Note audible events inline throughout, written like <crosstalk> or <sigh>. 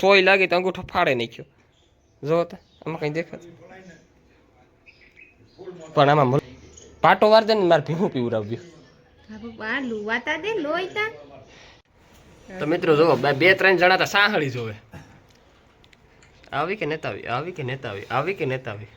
સોય લાગે તો અંગૂઠો ફાડે નાખ્યો. જો તો આમાં કઈ દેખાત પણ આમાં પાટો વાર દે ને મારે ભીમું પીવડાવ્યું તો. મિત્રો જો બે બે ત્રણ જણા તો સાંહળી જોવે. આવી કે નેતા આવી આવી કે નેતા આવી આવી કે નેતા આવી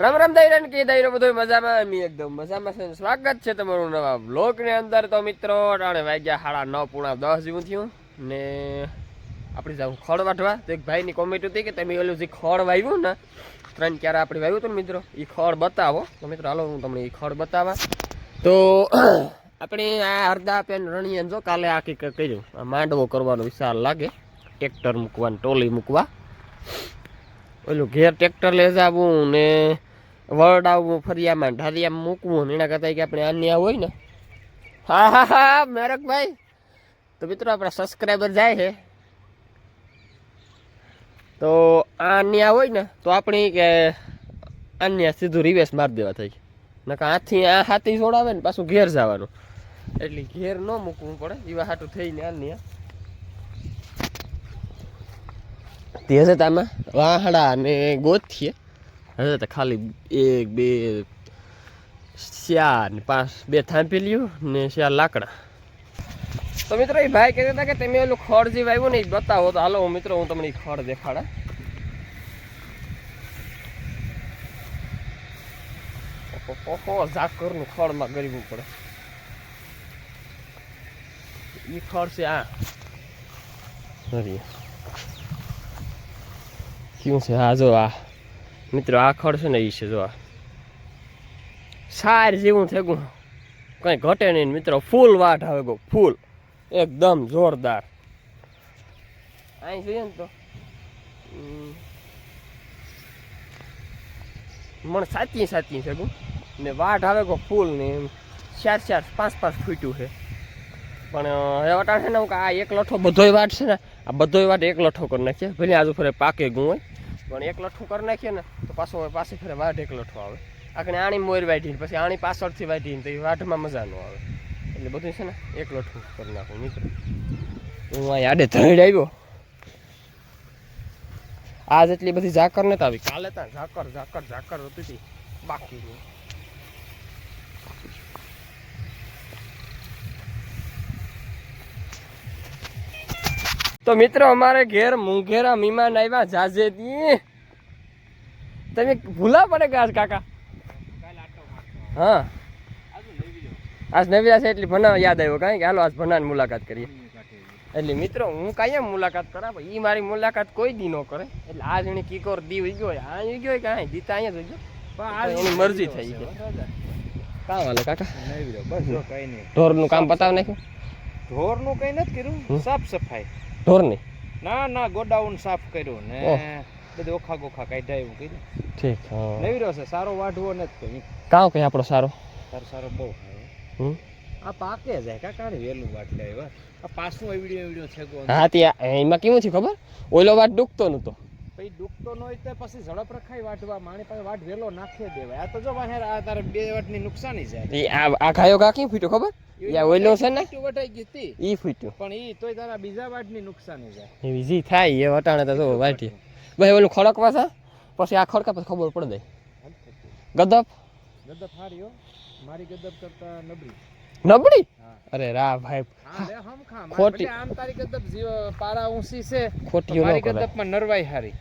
રમ રામ રામ દાયરા કે દાયરો બધો મજામાં? એમ એકદમ મજામાં છે સ્વાગત છે તમારું નવા બ્લોગની અંદર. તો મિત્રો ટાણે વાગ્યા સાડા નવ પૂણા દસ જેવું થયું. ને આપણે જાવ ખડ વાઢવા. તો એક ભાઈની કોમેન્ટ હતી કે તમે ઓલું જે ખડ વાવ્યું ને, ત્રણ ક્યારે આપણે વાવ્યું હતું ને મિત્રો એ ખડ બતાવો. તો મિત્રો, હાલો હું તમને એ ખડ બતાવવા તો <clears throat> આપણે આ અડધા પેન રણીએ જો, કાલે આખી ક- કર્યું. આ માંડવો કરવાનો વિચાર લાગે. ટ્રેક્ટર મૂકવા ટોલી મૂકવા. ઓલું ઘેર ટ્રેક્ટર લઈ જવું ને વરડાવવું ફરિયામાં ઢારિયામાં મૂકવું. ને એના કરતાં કે આપણે આન્યા હોય ને. હા હા હા મેરકભાઈ તો મિત્રો આપણા સબસ્ક્રાઈબર જાય છે. તો આ ન્યા હોય ને, તો આપણે કે અન્ય સીધું રિવેસ મારી દેવા થઈ નકા હાથી આ હાથી જોડાવે ને, પાછું ઘેર જવાનું. એટલે ઘેર ન મૂકવું પડે એવા હાટું થઈને અન્ય. તે હશે તામાં વાહડા અને ગોથીએ. હશે તો ખાલી એક, બે, ચાર ને પાંચ, બે થાંભેલીઓ ને ચાર લાકડા. તો મિત્રો એ ભાઈ કહેતા હતા કે તમે ઓલું ખડ જે વાવ્યું ને એ બતાવો. તો હાલો હું મિત્રો હું તમને ખડ દેખાડા. ઓહો ઝાકરનું ખડમાં ગરીબું પડે. ઈ ખડ છે આ. શું છે? આ જો આ. મિત્રો આ ખડ છે ને એ છે જો આ. સાર જેવું થેગું. કઈ ઘટે નહીં મિત્રો. ફૂલ વાટ આવે ગો ફૂલ. એકદમ જોરદાર અહીં જોઈએ ને તો મણ સાચી સાચી છે ને વાટ આવે કો ફૂલ ને એમ ચાર ચાર પાંચ પાંચ ફૂટ્યું છે પણ હવે વટાણ છે ને હું આ એક લઠ્ઠો બધોય વાટ છે ને, આ બધોય વાટ એક લઠ્ઠો કરી નાખીએ ભલે આજુ ફરે પાકે ગું હોય, પણ એક લઠ્ઠું કરી નાખીએ ને, તો પાછો પાસે ફરે વાટ એક લઠ્ઠો આવે. આખણે આણી મોર વાઢીને, પછી આણી પાછળથી વાઢીને, તો એ વાઢમાં મજા ન આવે. એટલે બધું છે ને એક લઠ્ઠું કરી નાખું મિત્રો. હું અહીં આડે ધડ આવ્યો. આજ એટલી બધી ઝાકર નતા આવી. કાલે ત્યાં ઝાકર ઝાકર ઝાકર હતી હતી બાકી તો મિત્રો અમારે ઘેર મુંઘેરા મીમાન આવ્યા જાજેથી તમે ભૂલા પડે કાકા. હા. આજ નવીરા છે એટલી ભના યાદ આવ્યો કાંઈ કે હાલો આજ ભનાની મુલાકાત કરીએ. એટલે મિત્રો હું કાંઈ મુલાકાત કરા પણ ઈ મારી મુલાકાત કોઈ દી ન કરે. એટલે આજ એની કીકોર દી વઈ ગયો આ વઈ ગયો કે આ દીતા અહીંયા જ પણ ગયો એની મરજી થઈ ગઈ. કાં વાલે કાકા? ઢોરનું કામ પતાવ નાખ્યું? ઢોરનું કઈ નથી કર્યું સાફ સફાઈ. ઢોરની? ના ના ગોડાઉન સાફ કર્યું ને. બધું ઓખા ગોખા કાઢ્યા એવું કર્યું. ઠીક નવી રહ્યો છે સારો વાઢવો નથી કઈ. કાં કઈ આપણો સારો? તાર સારો બહુ આ પાકે છે. કા કાઢે વેલું વાટ લે આ પાછું એવડ્યો વીડિયો વીડિયો છે હા ત્યાં એમાં કેવું છે ખબર? ઓલો વાટ ડૂબતો નતો. પછી ડૂબતો ન હોય તો પછી ઝડપ રખાય વાટવા. માણી પાસે વાટ વેલો નાખી દેવાય. આ તો જો વાહેર આ તારે બે વાટની નુકસાની છે. એ આ આ ગાયો ગા ફૂટ્યો ખબર? યા ઓલો છે ને? વટાઈ ગઈ હતી. ઈ ફૂટ્યું. પણ ઈ તોય તારા બીજા વાટની નુકસાની છે. જી થાય એ વટાણે તો જો વાટી. ભાઈ ઓલું ખડકવા છે? પછી આ ખડકા પછી ખબર પડી જાય. ગદપ ગદપ હારી હો. મારી ગદબ કરતા નબળી. નબળી? અરે રા ભાઈ. ખોટી. આમ તારી ગદબ પારા ઊંચી છે ખોટી મારી ગદબમાં નરવાઈ હારી.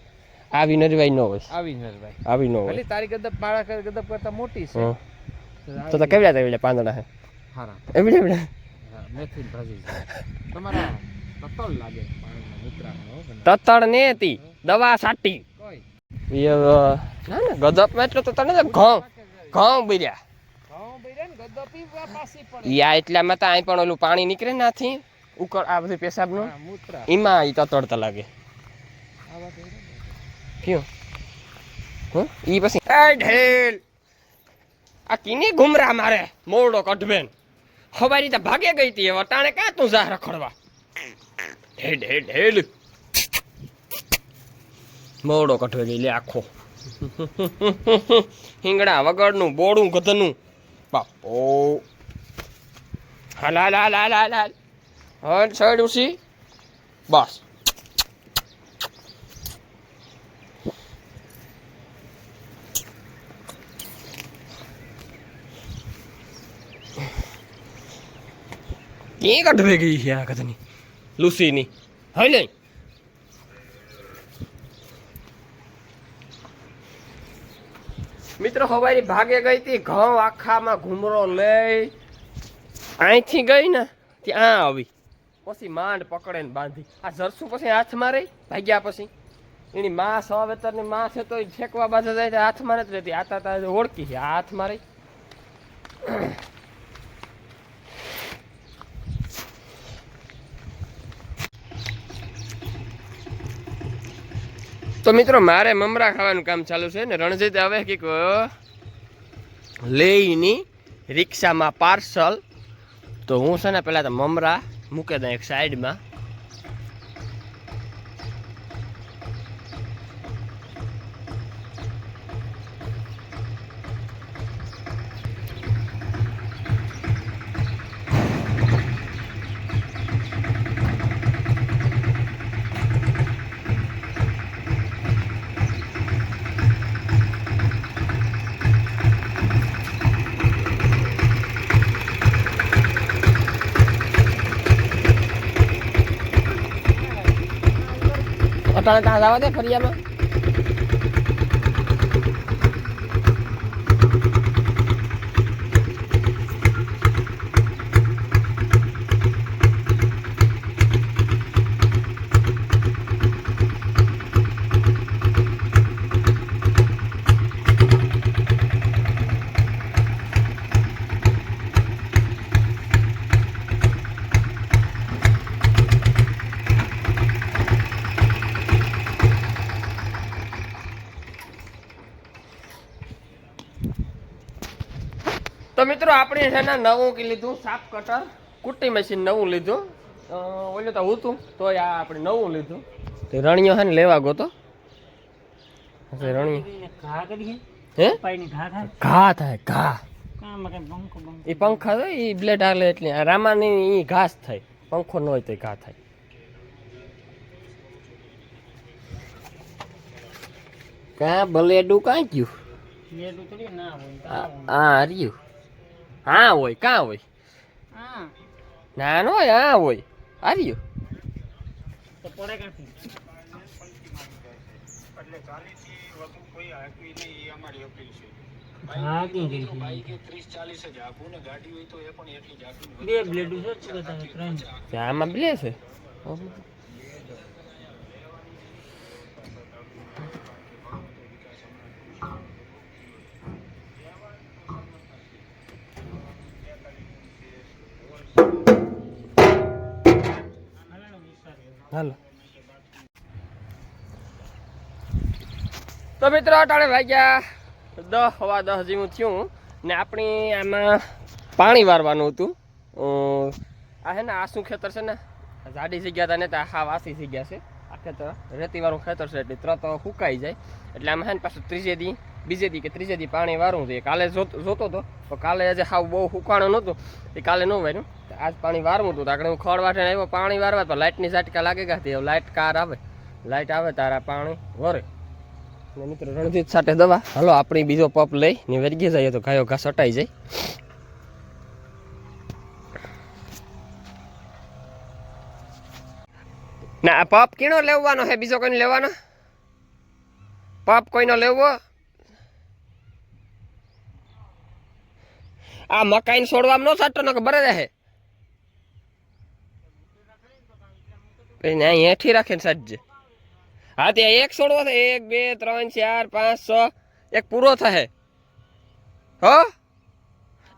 આવી નરવાઈ ન હોય. આવી નરવાઈ. આવી ન હોય. એટલે તારી ગદબ મારા કર- ગદપ કરતા મોટી છે. તો તો કેવડા તેવડા પાંદડા હે? હારા. એવડે એવડે. મેથી ભાજી તમારા તતળ લાગે. તતડ ને? હતી દવા સાટી. કોઈ. ના ના ગદબમાં એટલે તો તને ઘઉં. ઘઉં બીર્યા. યા એટલામાં તો અહીં પણ ઓલું પાણી નીકળે નાથી. ઉકળ આ બધું પેશાબનું. એમાં એ તતડતા લાગે. કયું? હું? એ પછી એ ઢેલ! આ કીની ઘુમરા મારે? મોરડો કઢબેન ખબારી તો ભાગે ગઈ તી વટાણે અટાણે કાં તું જા રખડવા? ઢેલ ઢેલ ઢેલ. મોરડો કઢવે ગઈ લે આખો. <laughs> હિંગડા વગરનું, બોડું ગધનું. બાપો. હાલ હાલ હાલ હાલ હાલ હાલ. હલ સાઈડ ઉસી બસ. ક્યાં કટવે ગઈ છે આ કથની લુસીની. હઈ નહીં મિત્રો હવારી ભાગે ગઈ હતી, ઘઉં આખામાં ઘૂમરો લઈ અહીંથી ગઈ ને ત્યાં આવી. પછી માંડ પકડે ને બાંધી. આ જરસું પછી હાથમાં રહી, ભાગ્યા પછી. એની માં સવાવેતરની વેતરની માં છે તો ઈ ફેંકવા બાજુ જાય હાથમાં નથી રહેતી. આ તા ઓળખી છે હાથમાં રહી. તો મિત્રો, મારે મમરા ખાવાનું કામ ચાલુ છે ને રણજીત હવે કંઈક લઈની રિક્ષામાં પાર્સલ. તો હું છે ને પહેલાં તો મમરા મૂકે દઉં એક સાઈડમાં. અટાણે ત્યાં જવા દે ફરિયામાં તો મિત્રો આપણે છે ને નવું કે લીધું સાપ કટર કુટ્ટી મશીન નવું લીધું. ઓલું તો હતું તો આ આપણે નવું લીધું. તે રણિયો છે ને લેવા ગયો તો રણિયો. હે? ઘા થાય? ઘા કઈ એ પંખા તો એ બ્લેડ હાલે એટલે. રામાની એ ઘાસ થાય. પંખો ન હોય તો ઘા થાય. કા બલેડું કાં ગયું આ રહ્યું હા હોય કાં હોય? હા. ના ન હોય હા હોય. આ રહ્યું તો પડે ક્યાંથી? હા કેમ બે બ્લેડ છે હાલો. તો મિત્રો, અટાણે વાગ્યા દસ હવા દસ જેવું થયું ને આપણી આમાં પાણી વારવાનું હતું. આ હે ને, આ શું ખેતર છે ને? જાડી જગ્યા હતા ને તો આ વાસી જગ્યા છે. આ ખેતર, રેતીવાળું ખેતર છે એટલે તરત સુકાઈ જાય. એટલે આમાં હે ને, પાછું ત્રીજે દી બીજે દી કે ત્રીજે દી પાણી વારવું છે કાલે જોતો હતો તો કાલે આજે હાવ બહુ સુકાણું નહોતું. એ કાલે ન વાર્યું. આજ પાણી વારવું હતું. આગળ હું ખડ વાટે આવ્યો પાણી વારવા. તો લાઇટની ઝાટકા લાગે ગયા લાઇટ કાર આવે. લાઇટ આવે તારા પાણી વરે. મિત્રો રણજીત સાથે દવા. હાલો, આપણી બીજો પપ લઈ. ને વેરગી જઈએ તો ગાયો ઘાસ હટાઈ જાય. ના પપ કીનો લેવાનો છે બીજો કોઈને લેવાનો? પપ કોઈનો લેવો? આ મકાઈને છોડવામાં ન સાટતો નકર બરે રહે. અહીં હેઠી રાખીને સાટજે હા, ત્યાં એક છોડવો છે. એક, બે, ત્રણ, ચાર, પાંચ, છ. એક પૂરો થશે. હો?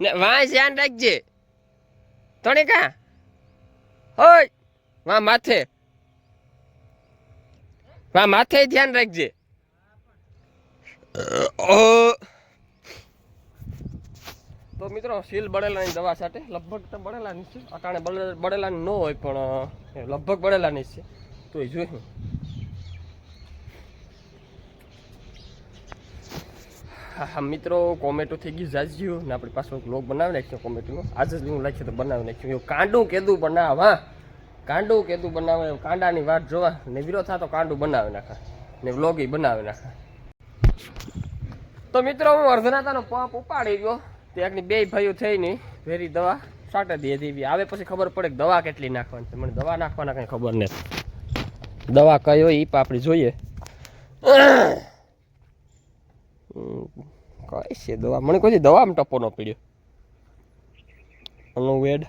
ને વાંસ ધ્યાન રાખજે. તણે કા? હોય. વા માથે. વા માથે ધ્યાન રાખજે. અ. તો મિત્રો સીલ બળેલાની દવા સાથે લગભગ તો બળેલાની છે. અટાણે બળે- બળેલાની ન હોય, પણ લગભગ બળેલાની છે. તો એ જોયું હા મિત્રો, કોમેટો થઈ ગયું જાજ્યું. ને આપણી પાસે બ્લોગ બનાવી નાખ્યો કોમેટોનો. આજે જ હું લખ્યો તો બનાવી નાખ્યું. એવું કાંડું કેદું બનાવ, હા. કાંડું કેદું બનાવે કાંડાની વાત જોવા. ને વિરોધ થતો કાંડું બનાવી નાખે. ને વ્લોગી બનાવી નાખે. તો મિત્રો, હું અર્ધનાતાનો પંપ ઉપાડી ગયો. ત્યાંની બે ભાઈઓ થઈને વેરી દવા સાટે દે દેવી આવે પછી ખબર પડે કે દવા કેટલી નાખવાની છે. મને દવા નાખવાના કંઈ ખબર નથી. દવા કઈ હોય એ આપણે જોઈએ. કઈ છે દવા? મને કોઈ દવા ટપો ન પીડ્યો. આનું વેડ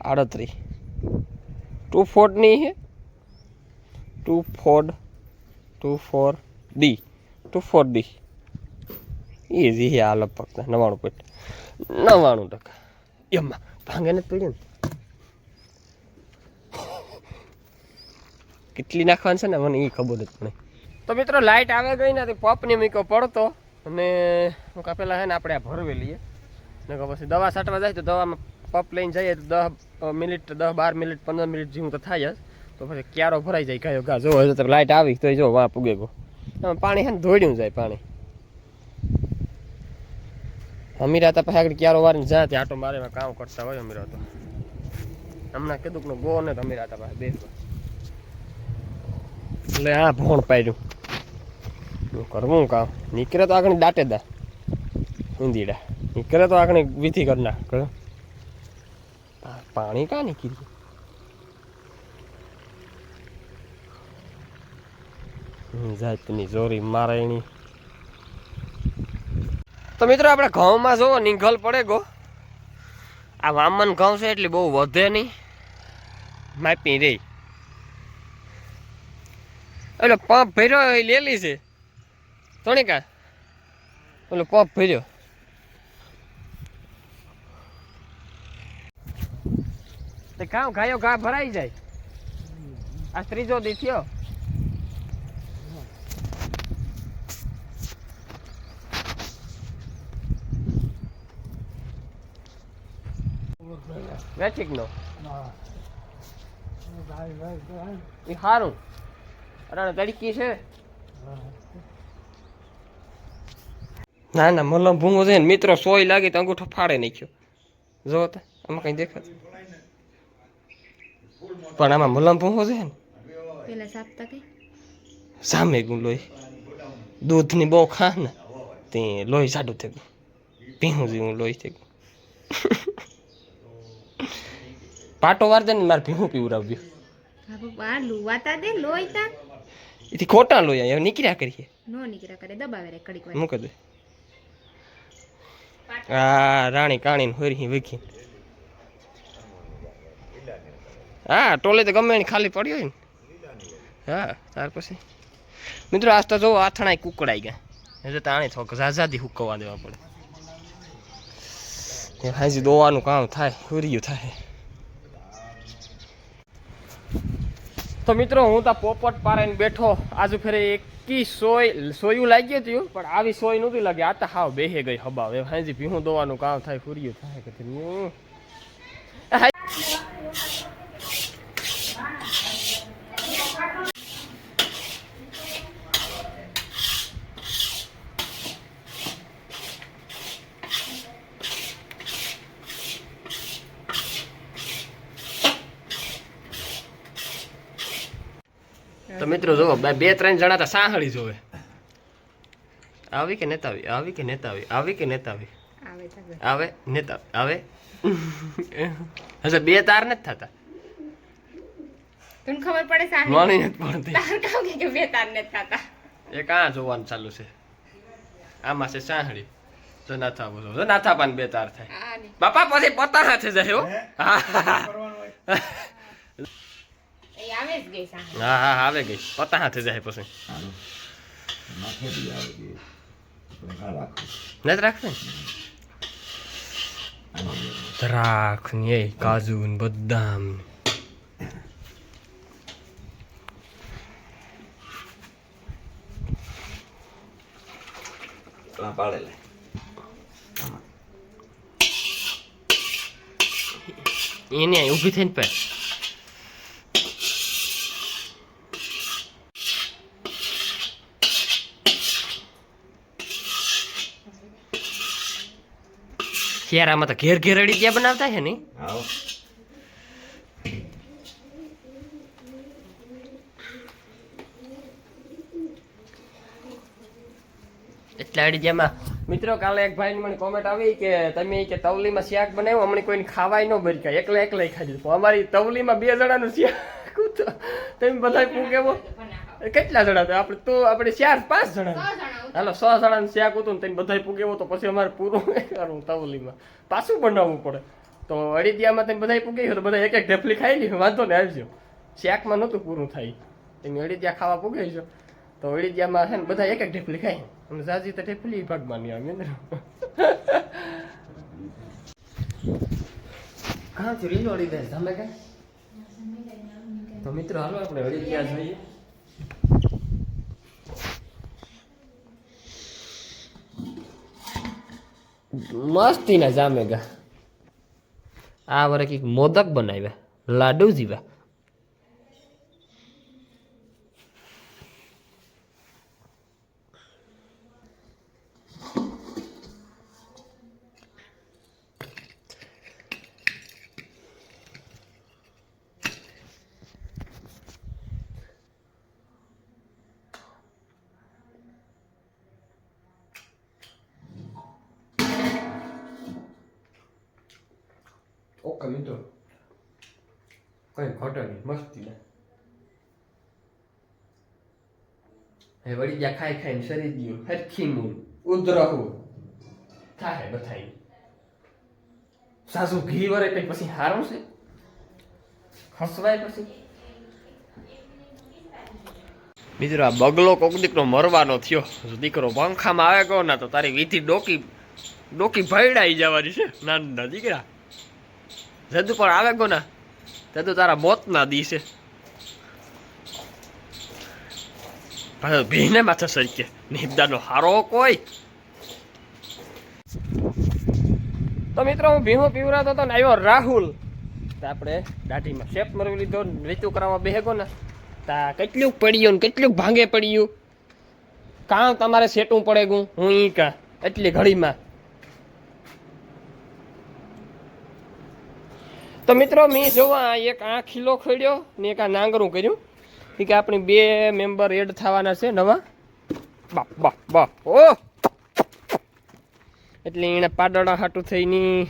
આડત્રીસ. ટુ ફોર્ડની છે. Two ford two four D. Two four D. Easy હે આ લગભગ નવાણું પોઈન્ટ નવાણું ટકા. એમાં ભાંગે નથી પડ્યું ને? કેટલી નાખવાની છે ને? મને એ ખબર જ પડે તો મિત્રો લાઇટ આવે ગઈ ને પપની મીકો પડતો. અને હું કાં પેલા છે ને, આપણે આ ભરવી લઈએ. ને પછી દવા છાંટવા જાય તો દવામાં પપ લઈને જઈએ તો દસ મિનિટ દસ બાર મિનિટ, પંદર મિનિટ જેવું તો થાય જ. તો પછી ક્યારો ભરાઈ જાય કયો ગા જો, હજુ લાઇટ આવી તો જો, વાં પૂગે ગો. પાણી છે ને ધોડ્યું જાય પાણી. અમીરા તો પાસે આગળ ક્યારો વાર જાય ત્યાં આટો મારે કામ કરતા હોય અમીરા તો. હમણાં કીધું કે ગો ને અમીરા તા પાસે બેસવા. એટલે આ ભોણ પાડ્યું. શું કરવું કામ? નીકળે તો આગળ દાટેદા ઊંધીડા. નીકળે તો આગળ વિધિ કરી નાખ પાણી કાં નીકળ્યું જાતની જોરી મારે એની તો મિત્રો આપણે ઘઉંમાં જુઓ નીંગલ પડે ગો. આ વામન ઘઉં છે એટલે બહુ વધે નહીં. માપી રહી એટલે પંપ ભર્યો એ લેલી છે. તોણિકા, ઓલો પંપ ભર્યો. તે કામ ગાયો ઘા ભરાઈ જાય. આ ત્રીજો દી થયો. વેચિક નો એ સારું અરે તડકી છે. ના ના મલમ ભૂંગો છે ને મિત્રો સોય લાગી તો અંગૂઠો ફાડે નાખ્યો. જો તો આમાં કઈ દેખાતું પણ આમાં મલમ ભૂંગો છે ને પેલા સાપતા કઈ? સામે ગું લોહી. દૂધની બહુ ખા ને તે લોહી સાડું થઈ ગયું પીહું જેવું લોહી થઈ ગયું પાટો વાર દે ને મારે ભીહું પીવડાવ્યું એથી ખોટા લોહી અહીંયા નીકળ્યા કરીએ. નો નીકળ્યા કરે દબાવે રે કડીક વાર. મૂકી દે. આ રાણી કાણીને હોરી વખી. હા ટોલે તો ગમે ખાલી પડ્યો હોય ને. હા ત્યાર પછી. મિત્રો આજ તો જો આથણા કુકડાઈ ગયા. એટલે તાણે થોક ઝાઝાથી હુકવા દેવા પડે. હાજી દોવાનું કામ થાય હુરિયું થાય. તો મિત્રો, હું તો પોપટ પારાઈને બેઠો. આજુ ફેરે એકી સોય, સોયું લાગી હતું પણ આવી સોય નહોતી લાગી. આ તો હાવ બેહે ગઈ હબાવ. હવે હાજી ભીહું દોવાનું કામ થાય, ફૂર્યું થાય કે મિત્રો જો બે ત્રણ જણા તો સાંહળી જોવે. આવી કે નેતા આવી આવી કે નેતા આવી આવી કે નેતા આવી આવે? નેતા આવે? હશે બે તાર નથી થતા. તને ખબર પડે સાહેબ મને નથી પડતી. તાર કામ કે બે તાર નથી થતા? એ કાં જોવાનું ચાલુ છે? આમાં છે સાંહળી. જો ના થાવ જો ના થાપાને બે તાર થાય. બાપા પછી પોતા હાથે જાય હો. હા હા આવે ગઈ સાહેબ હા હા આવે ગઈ. પોતા હાથે જાય પછી. નથી રાખને દ્રાક્ષ ને એ કાજુ ને બદામ. ને એને ઊભી ઊભી થઈને પર શિયાળામાં તો ઘેર ઘેર અડી બનાવતા છે ને? એટલા અડીજામાં. મિત્રો કાલે એક ભાઈ મને કોમેન્ટ આવી કે તમે કે તવલીમાં શાક બનાવ્યો હમણાં કોઈને ખાવાય ન બરકા એકલા એકલા ખાધું તો અમારી તવલીમાં બે જણાનું શાક તમે બધા હું કેવો કેટલા જણા આપણે તો આપણે ચાર પાંચ જણા. હાલો, સો સાડા શાક હતું ને તમે બધાય પૂગેવો તો પછી અમારે પૂરું <laughs> કરવું તવલીમાં. પાછું બનાવવું પડે. તો અડીદિયામાં તમે બધાય પૂગી તો બધા એક એક ઢેફલી ખાઈ લી વાંધો ને, આવજો. શાકમાં નહોતું પૂરું થાય. તમે અડીદિયા ખાવા પૂગે છો તો અડીદિયામાં છે ને બધા એક એક ઢેફલી ખાય. અને ઝાઝી તો ઢેફલી ભાગમાં નહીં આવે મિત્રો <laughs> કાં રીલો અડી અડીદિયા તમે કઈ? તો મિત્રો, હાલો, આપણે અડીદિયા જોઈએ. મસ્તી ના જામેગા. આ વરે કંઈક મોદક બનાવ્યા. લાડુ જીવા ઓકે, મિત્રો. કઈ ઘટે નહીં, મસ્તી હે, વળી જ્યાં ખાઈ ખાઈને શરીર ગયું. હરખી મૂન ઉધરહું. થાય બધાય. સાસુ ઘી વરે કઈ પછી હારું બગલો કોક દીકરો મરવાનો થયો. દીકરો પંખામાં આવે ગયો ના, તો તારી વીથી ડોકી ડોકી ભયડાઈ જવાની છે. નાના દીકરા. જદુ પણ આવે ગો ને જદુ તારા મોત ના દિવસે ભીને માથે સરકે. નિબદાનો હારો કોઈ. તો મિત્રો, હું ભીમો પીવરાતો હતો ને આવ્યો રાહુલ. આપણે દાઢીમાં શેપ મરવી લીધો રીતુ કરાવવા બેહગો ને તા કેટલું પડ્યું ને કેટલું ભાંગે પડ્યું. કાં તમારે સેટું પડે ગું? હું ઈ કા. એટલી ઘડીમાં તો મિત્રો, મેં જોવા એક આ ખીલો ખોડ્યો, ને એક આ નાંગરું કર્યું. એ કે આપણી બે મેમ્બર એડ થવાના છે નવા. બા બા બા ઓ! એટલે એને પાડડા હાટું થઈને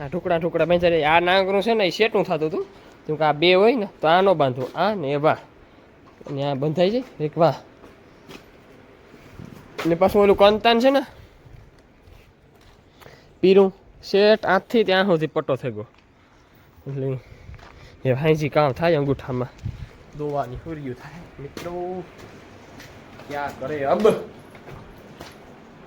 આ ઢુકડા ઢુકડા બેંચારે આ નાંગરું છે ને એ શેટું થતું હતું. કેમ કે આ બે હોય ને, તો આનો બાંધો. આ ને એ વાહ. અને આ બંધાઈ જાય. એક વાહ. ને પાછું ઓલું કંતાન છે ને, પીરું. શેઠ આથી ત્યાં સુધી પટ્ટો થઈ ગયો. એટલે એ ભાઈજી કામ થાય અંગૂઠામાં દોવાની હુરિયું થાય મિત્રો ક્યાં કરે અબ